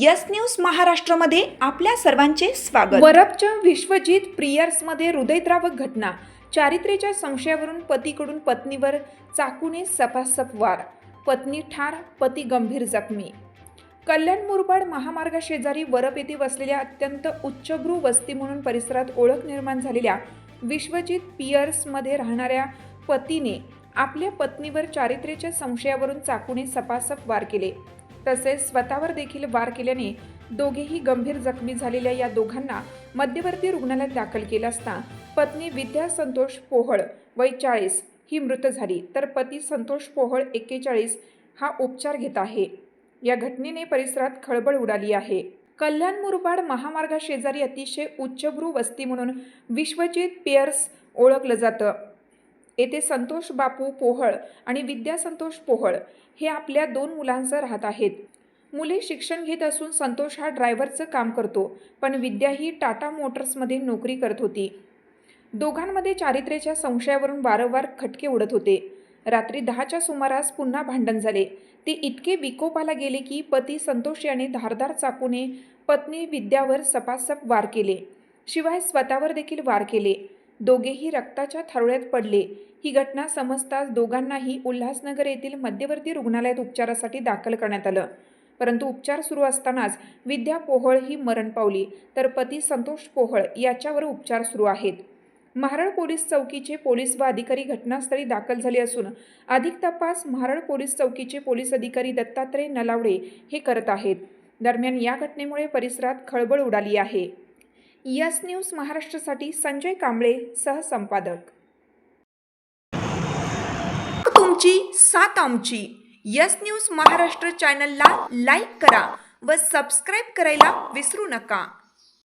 Yes news महाराष्ट्रमध्ये आपल्या सर्वांचे स्वागत. वरपच्या विश्वजित प्रियर्समध्ये हृदयद्रावक घटना. चारित्र्याच्या संशयावरून पतीकडून पत्नीवर चाकूने सपासप वार. पत्नी ठार पती गंभीर जखमी. कल्याण मुरबाड महामार्गाशेजारी वरप येथे वसलेल्या अत्यंत उच्चभ्रू वस्ती म्हणून परिसरात ओळख निर्माण झालेल्या विश्वजित पियर्समध्ये राहणाऱ्या पतीने आपल्या पत्नीवर चारित्र्याच्या संशयावरून चाकूने सपासप वार केले. तसेच स्वतःवर देखील वार केल्याने दोघेही गंभीर जखमी झालेल्या या दोघांना मध्यवर्ती रुग्णालयात दाखल केलं असता पत्नी विद्या संतोष पोहळ वय चाळीस ही मृत झाली. तर पती संतोष पोहळ एक्केचाळीस हा उपचार घेत आहे. या घटनेने परिसरात खळबळ उडाली आहे. कल्याण मुरबाड महामार्गाशेजारी अतिशय उच्चभ्रू वस्ती म्हणून विश्वजित पियर्स ओळखलं जातं. येथे संतोष बापू पोहळ आणि विद्या संतोष पोहळ हे आपल्या दोन मुलांसह राहत आहेत. मुले शिक्षण घेत असून संतोष हा ड्रायव्हरचं काम करतो पण विद्या ही टाटा मोटर्समध्ये नोकरी करत होती. दोघांमध्ये चारित्र्याच्या संशयावरून वारंवार खटके उडत होते. रात्री दहाच्या सुमारास पुन्हा भांडण झाले. ते इतके विकोपाला गेले की पती संतोष याने धारदार चाकूने पत्नी विद्यावर सपासप वार केले. शिवाय स्वतःवर देखील वार केले. दोघेही रक्ताच्या थारोळ्यात पडले. ही घटना समजताच दोघांनाही उल्हासनगर येथील मध्यवर्ती रुग्णालयात उपचारासाठी दाखल करण्यात आलं. परंतु उपचार सुरू असतानाच विद्या पोहळ ही मरण पावली. तर पती संतोष पोहळ याच्यावर उपचार सुरू आहेत. महारळ पोलीस चौकीचे पोलीस व अधिकारी घटनास्थळी दाखल झाले असून अधिक तपास महारळ पोलीस चौकीचे पोलीस अधिकारी दत्तात्रय नलावडे हे करत आहेत. दरम्यान या घटनेमुळे परिसरात खळबळ उडाली आहे. यस न्यूज महाराष्ट्रासाठी संजय कांबळे सहसंपादक तुमची सात आमची. यस न्यूज महाराष्ट्र चॅनलला लाईक करा व सबस्क्राईब करायला विसरू नका.